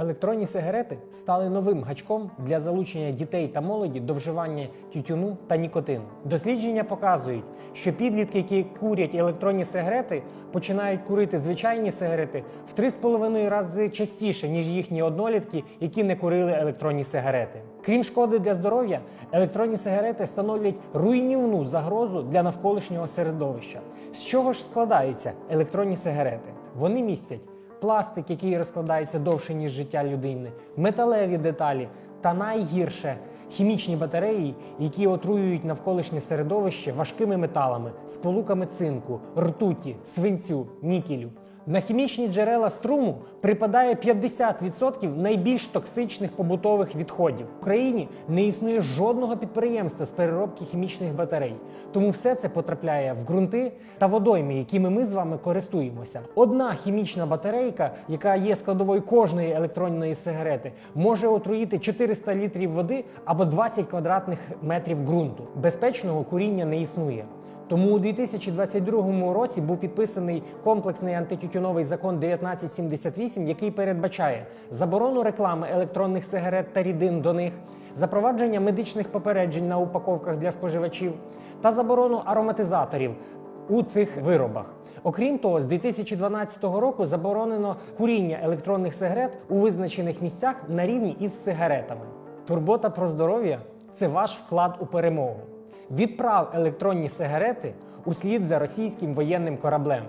Електронні сигарети стали новим гачком для залучення дітей та молоді до вживання тютюну та нікотину. Дослідження показують, що підлітки, які курять електронні сигарети, починають курити звичайні сигарети в 3,5 рази частіше, ніж їхні однолітки, які не курили електронні сигарети. Крім шкоди для здоров'я, електронні сигарети становлять руйнівну загрозу для навколишнього середовища. З чого ж складаються електронні сигарети? Вони містять пластик, який розкладається довше, ніж життя людини, металеві деталі та найгірше хімічні батареї, які отруюють навколишнє середовище важкими металами, сполуками цинку, ртуті, свинцю, нікелю. На хімічні джерела струму припадає 50% найбільш токсичних побутових відходів. В Україні не існує жодного підприємства з переробки хімічних батарей, тому все це потрапляє в ґрунти та водойми, якими ми з вами користуємося. Одна хімічна батарейка, яка є складовою кожної електронної сигарети, може отруїти 400 літрів води або 20 квадратних метрів ґрунту. Безпечного куріння не існує. Тому у 2022 році був підписаний комплексний антитютюновий закон 1978, який передбачає заборону реклами електронних сигарет та рідин до них, запровадження медичних попереджень на упаковках для споживачів та заборону ароматизаторів у цих виробах. Окрім того, з 2012 року заборонено куріння електронних сигарет у визначених місцях на рівні із сигаретами. Турбота про здоров'я це ваш вклад у перемогу. Відправ електронні сигарети услід за російським воєнним кораблем.